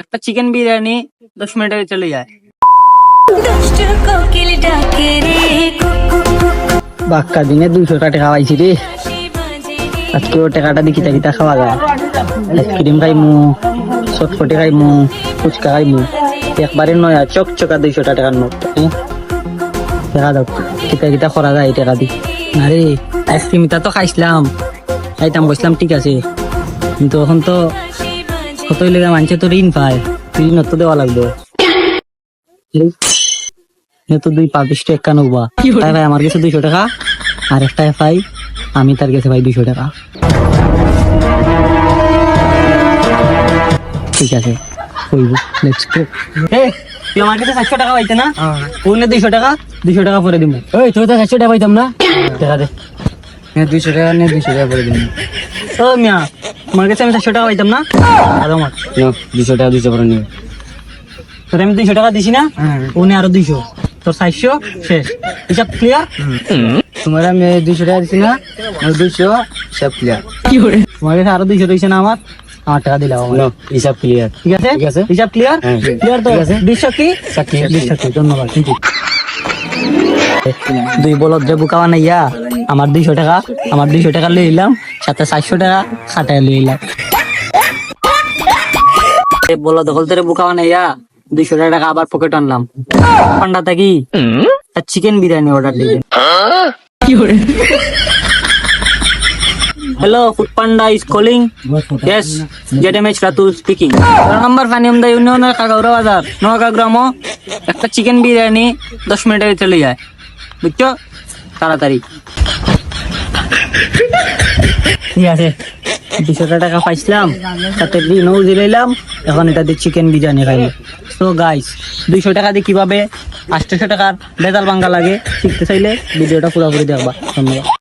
একটা চিকেন বিরিয়ানি দশ মিনিটে চলে যায়। রে বাক্কা দিনে দুইশো টাকা খাওয়াইছি রে। রে আজকে ও টাকাটা দেখি তাকি তা খাওয়া যায়। আইসক্রিম খাইমু, চটপটি খাইমু, ফুচকা খাইমু। একবারে নয় আর চকচকা দুইশো টাকার নোট? দেখা যাক, কিতা কিতা করা যায় এই টাকা দি। আরে আইসক্রিমটা তো খাইছিলাম। খাইতাম বসলাম ঠিক আছে। কিন্তু এখন তো কতই লেগে মানছে তো ঋণ পায়? ঋণ তো দেওয়া লাগবে। তো দুই পাঁচ টাকা নেবা। তাই ভাই আমার কাছে দুইশো টাকা। আর একটা পাই আমি তার কাছে ভাই দুইশো টাকা। ঠিক আছে কইব লেটস গো তুই আমার কাছে সাতশো টাকা পাইতে না? ওনে দুইশো টাকা দুইশো টাকা পরে দিব ওই তুই তো সাতশো টাকা পাইতাম না? টাকা দে। দুইশো টাকা নিয়ে দুইশো টাকা পরে দিব ও মিয়া আমার কাছে আমি সাতশো টাকা পাইতাম না? আর আমার দুশো টাকা করে তোর আমি দুইশো টাকা দিছি না? উনি আরও দুইশো। তোর চারশো শেষ। হিসাব ক্লিয়ার তোমার আমি দুশো টাকা দিছি না দুশো সব ক্লিয়ার তোমার কাছে আরও দুইশো রয়েছে না আমার? আমার টাকা দিলাম হিসাব ক্লিয়ার ঠিক আছে? ঠিক আছে। হিসাব ক্লিয়ার হ্যাঁ। ক্লিয়ার তো? আছে। বিশ্ব কি? ধন্যবাদ। দুই বলদ যে বুকা বানাইয়া। আমার দুইশো টাকা আমার দুইশো টাকা লই এলাম সাথে চারশো টাকা খাটায় লই এলাম এই বলদ হল তোরে বুকা বানাইয়া দুইশো টাকা আবার পকেট আনলাম। পান্ডা থাকি চিকেন বিরিয়ানি অর্ডার দিলেন Hello, Food Panda is calling. Yes, JDMH Ratul speaking. Number ফানিয়ামদা ইউনিয়নের কাকাউরা বাজার নোয়াকা গ্রাম একটা চিকেন বিরিয়ানি দশ মিনিটে চলে যায়। বুঝছ? তাড়াতাড়ি। ঠিক আছে টাকা পাইছিলাম এখন এটা দিয়ে চিকেন বিরিয়ানি সো গাইস দুইশো টাকা দিয়ে টাকার বেতাল বাঙ্গা লাগে, শিখতে চাইলে ভিডিওটা পুরোপুরি দেখবা। ধন্যবাদ।